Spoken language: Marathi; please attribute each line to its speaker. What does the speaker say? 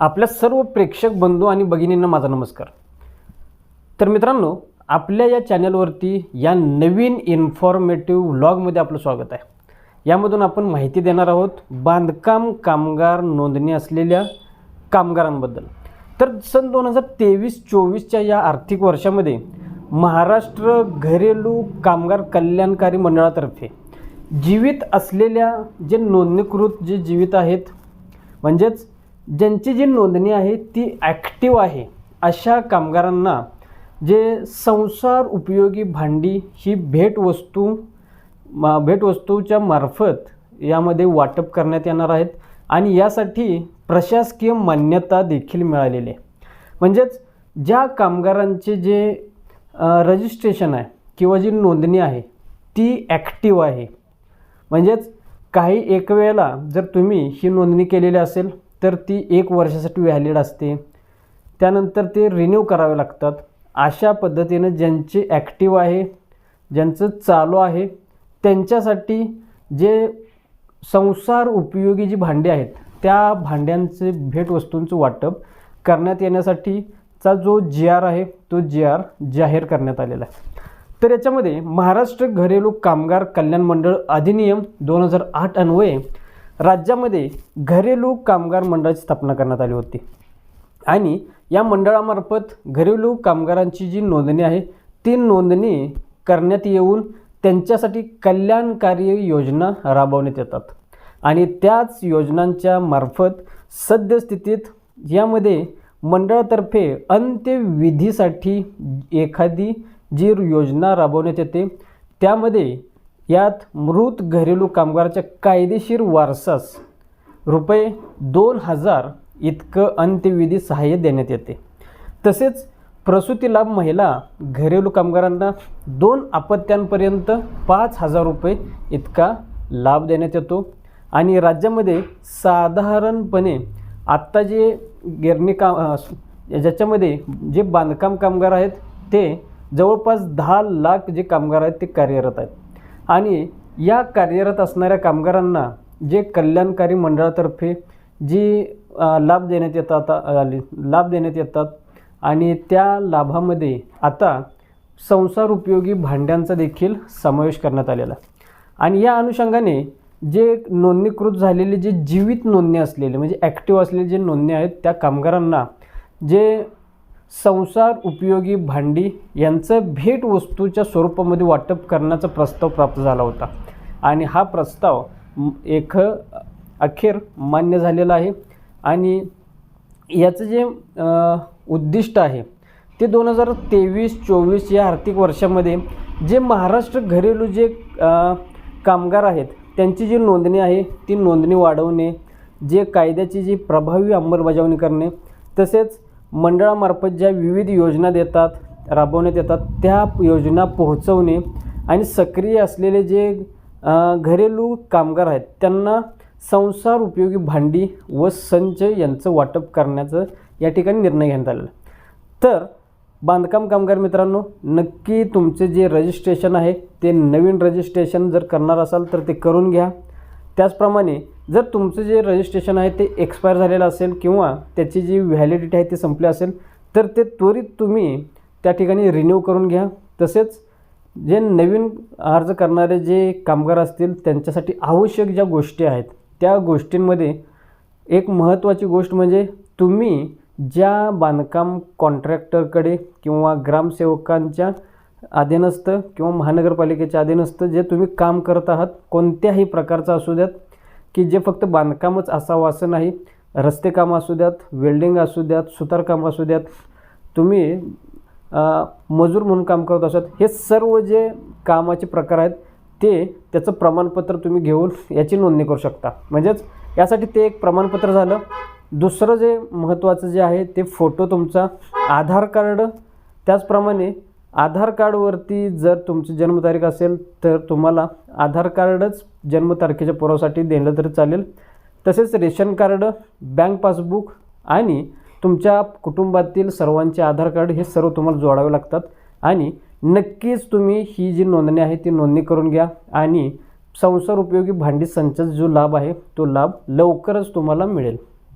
Speaker 1: आपल्या सर्व प्रेक्षक बंधू आणि भगिनींना माझा नमस्कार. तर मित्रांनो आपल्या या चॅनलवरती या नवीन इन्फॉर्मेटिव्ह व्लॉगमध्ये आपलं स्वागत आहे. यामधून आपण माहिती देणार आहोत बांधकाम कामगार नोंदणी असलेल्या कामगारांबद्दल. तर सन दोन हजार तेवीस चोवीसच्या या आर्थिक वर्षामध्ये महाराष्ट्र घरेलू कामगार कल्याणकारी मंडळातर्फे जीवित असलेल्या जे नोंदणीकृत जे जीवित आहेत म्हणजेच ज्यांची जी नोंदणी आहे ती ॲक्टिव्ह आहे अशा कामगारांना जे संसार उपयोगी भांडी ही भेटवस्तू मा भेटवस्तूच्या मार्फत यामध्ये वाटप करण्यात येणार आहेत आणि यासाठी प्रशासकीय मान्यता देखील मिळालेली आहे. म्हणजेच ज्या कामगारांचे जे रजिस्ट्रेशन आहे किंवा जी नोंदणी आहे ती ॲक्टिव्ह आहे. म्हणजेच काही एक वेळेला जर तुम्ही ही नोंदणी केलेली असेल तर ती एक वर्षासाठी व्हॅलिड असते. त्यानंतर ते रिन्यू करावे लागतात. अशा पद्धतीनं ज्यांचे ॲक्टिव आहे ज्यांचं चालू आहे त्यांच्यासाठी जे संसार उपयोगी जी भांडी आहेत त्या भांड्यांचे भेटवस्तूंचं वाटप करण्यात येण्यासाठीचा जो जी आर आहे तो जी आर जाहीर करण्यात आलेला आहे. तर याच्यामध्ये महाराष्ट्र घरेलू कामगार कल्याण मंडळ अधिनियम दोन हजार आठ अन्वये राज्यामध्ये घरेलू कामगार मंडळाची स्थापना करण्यात आली होती. आणि या मंडळामार्फत घरेलू कामगारांची जी नोंदणी आहे ती नोंदणी करण्यात येऊन त्यांच्यासाठी कल्याणकारी योजना राबवण्यात येतात. आणि त्याच योजनांच्या मार्फत सद्यस्थितीत यामध्ये मंडळातर्फे अंत्यविधीसाठी एखादी जी योजना राबवण्यात येते त्यामध्ये यात मृत घरेलू कामगाराच्या कायदेशीर वारसास रुपये दोन हजार इतकं अंत्यविधी सहाय्य देण्यात येते. तसेच प्रसूती लाभ महिला घरेलू कामगारांना दोन अपत्यांपर्यंत पाच हजार रुपये इतका लाभ देण्यात येतो. आणि राज्यामध्ये साधारणपणे आत्ता जे गिरणी काम ज्याच्यामध्ये जे बांधकाम कामगार आहेत ते जवळपास दहा लाख जे कामगार आहेत ते कार्यरत आहेत. आणि या कार्यरत असणाऱ्या कामगारांना जे कल्याणकारी मंडळातर्फे जी लाभ देण्यात येतात लाभ देण्यात येतात आणि त्या लाभामध्ये आता संसार उपयोगी भांड्यांचा देखील समावेश करण्यात आलेला आणि या अनुषंगाने जे नोंदणीकृत झालेले जे जीवित नोंदणी असलेले म्हणजे ॲक्टिव्ह असलेले जे नोंदणी आहेत त्या कामगारांना जे संसार उपयोगी भांडी यांचं भेटवस्तूच्या स्वरूपामध्ये वाटप करण्याचा प्रस्ताव प्राप्त झाला होता. आणि हा प्रस्ताव एक अखेर मान्य झालेला आहे. आणि याचं जे उद्दिष्ट आहे ते दोन हजार तेवीस चोवीस या आर्थिक वर्षामध्ये जे महाराष्ट्र घरेलू जे कामगार आहेत त्यांची जी नोंदणी आहे ती नोंदणी वाढवणे जे कायद्याची जी प्रभावी अंमलबजावणी करणे तसेच मंडळामार्फत ज्या विविध योजना देतात राबवण्यात येतात त्या योजना पोहोचवणे आणि सक्रिय असलेले जे घरेलू कामगार आहेत त्यांना संसार उपयोगी भांडी व संच यांचं वाटप करण्याचं या ठिकाणी निर्णय घेण्यात आलेला तर बांधकाम कामगार मित्रांनो नक्की तुमचे जे रजिस्ट्रेशन आहे ते नवीन रजिस्ट्रेशन जर करणार असाल तर ते करून घ्या. त्याचप्रमाणे जर तुमचं जे रजिस्ट्रेशन आहे ते एक्सपायर झालेलं असेल किंवा त्याची जी व्हॅलिडिटी आहे ती संपली असेल तर ते त्वरित तुम्ही त्या ठिकाणी रिन्यू करून घ्या. तसेच जे नवीन अर्ज करणारे जे कामगार असतील त्यांच्यासाठी आवश्यक ज्या गोष्टी आहेत त्या गोष्टींमध्ये एक महत्त्वाची गोष्ट म्हणजे तुम्ही ज्या बांधकाम कॉन्ट्रॅक्टरकडे किंवा ग्रामसेवकांच्या अधीनस्थ किंवा महानगरपालिकेच्या अधीनस्थ जे तुम्ही काम करत आहात कोणत्याही प्रकारचं असू द्यात की जे फक्त बांधकामच असावं असं नाही रस्ते काम असू द्यात वेल्डिंग असू द्यात सुतारकाम असू द्यात तुम्ही मजूर म्हणून काम करत असत हे सर्व जे कामाचे प्रकार आहेत ते त्याचं प्रमाणपत्र तुम्ही घेऊन याची नोंदणी करू शकता. म्हणजेच यासाठी ते एक प्रमाणपत्र झालं. दुसरं जे महत्त्वाचं जे आहे ते फोटो तुमचा आधार कार्ड त्याचप्रमाणे आधार कार्डवरती जर तुमची जन्मतारीख असेल तर तुम्हाला आधार कार्डच जन्मतारखेच्या पुरावासाठी दिलं तरी चालेल. तसेच रेशन कार्ड बँक पासबुक आणि तुमच्या कुटुंबातील सर्वांचे आधार कार्ड हे सर्व तुम्हाला जोडावे लागतात. आणि नक्कीच तुम्ही ही जी नोंदणी आहे ती नोंदणी करून घ्या. आणि संसार उपयोगी भांडी संचाचा जो लाभ आहे तो लाभ लवकरच तुम्हाला मिळेल.